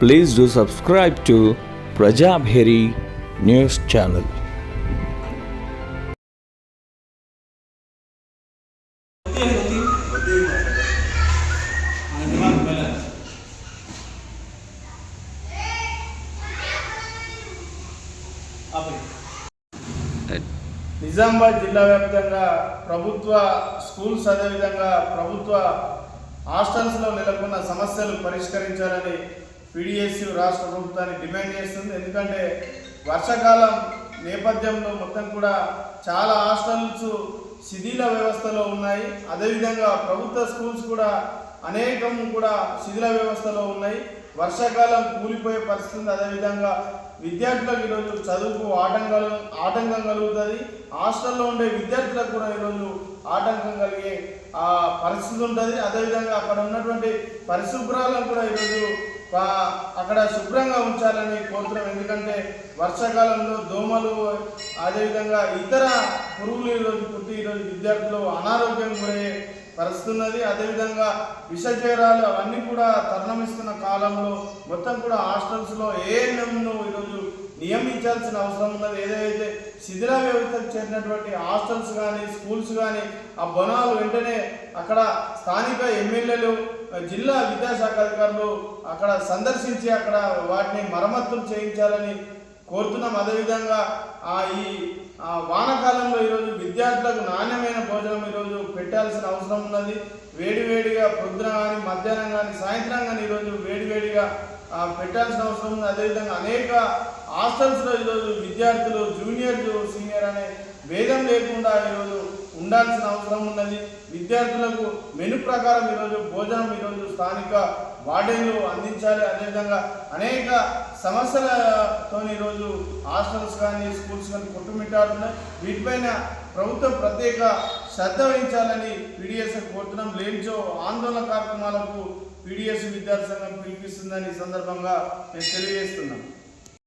Please do subscribe to Prajabheri news channel. Nizamabad జిల్లా వ్యాప్తంగా ప్రభుత్వ స్కూల్స్ అదేవిధంగా ప్రభుత్వ హాస్టల్స్లో నెలకొన్న సమస్యలు పరిష్కరించాలని పీడిఎస్యు రాష్ట్ర ప్రభుత్వాన్ని డిమాండ్ చేస్తుంది. ఎందుకంటే వర్షాకాలం నేపథ్యంలో మొత్తం కూడా చాలా హాస్టల్స్ శిథిల వ్యవస్థలో ఉన్నాయి. అదేవిధంగా ప్రభుత్వ స్కూల్స్ కూడా అనేకం కూడా శిథిల వ్యవస్థలో ఉన్నాయి. వర్షాకాలం కూలిపోయే పరిస్థితి అదేవిధంగా విద్యార్థులకు ఈరోజు చదువుకు ఆటంకాలు ఆటంకం కలుగుతుంది. హాస్టల్లో ఉండే విద్యార్థులకు కూడా ఈరోజు ఆటంకం కలిగే ఆ పరిస్థితి ఉంటుంది. అదేవిధంగా అక్కడ ఉన్నటువంటి పరిశుభ్రాలను కూడా ఈరోజు అక్కడ శుభ్రంగా ఉంచాలని కోరుతున్నాం. ఎందుకంటే వర్షాకాలంలో దోమలు అదేవిధంగా ఇతర పురుగులు ఈరోజు పుట్టి ఈరోజు విద్యార్థులు అనారోగ్యం గురయ్యే పరిస్థితి ఉన్నది. అదేవిధంగా విషజ్వరాలు అవన్నీ కూడా తరుణమిస్తున్న కాలంలో మొత్తం కూడా హాస్టల్స్లో ఏఎన్ఎంను ఈరోజు నియమించాల్సిన అవసరం ఉన్నది. ఏదైతే శిథిల వ్యవస్థకు చేరినటువంటి హాస్టల్స్ కానీ స్కూల్స్ కానీ ఆ బొనాలు వెంటనే అక్కడ స్థానిక ఎమ్మెల్యేలు జిల్లా విద్యాశాఖ అధికారులు అక్కడ సందర్శించి అక్కడ వాటిని మరమ్మతులు చేయించాలని కోరుతున్నాం. అదేవిధంగా ఆ ఈ వానకాలంలో వానాకాలంలో ఈరోజు విద్యార్థులకు నాణ్యమైన భోజనం ఈరోజు పెట్టాల్సిన అవసరం ఉన్నది. వేడివేడిగా పొద్దున కానీ మధ్యాహ్నం కానీ సాయంత్రం కానీ ఈరోజు వేడివేడిగా పెట్టాల్సిన అవసరం ఉంది. అదేవిధంగా అనేక హాస్టల్స్లో ఈరోజు విద్యార్థులు జూనియర్ సీనియర్ అనే భేదం లేకుండా ఈరోజు ఉండాల్సిన అవసరం ఉన్నది. విద్యార్థులకు మెను ప్రకారం ఈరోజు భోజనం ఈరోజు స్థానిక వార్డెన్లు అందించాలి. అదేవిధంగా అనేక సమస్యలతో ఈరోజు హాస్టల్స్ కానీ స్కూల్స్ కానీ కొట్టుమిట్టాడుతున్నాయి. వీటిపైన ప్రభుత్వం ప్రత్యేక శ్రద్ధ వహించాలని పీడిఎస్ కోరుతున్నాం. లేనిచో ఆందోళన కార్యక్రమాలకు పీడిఎస్ విద్యార్థి సంఘం పిలిపిస్తుందని ఈ సందర్భంగా నేను తెలియజేస్తున్నాను.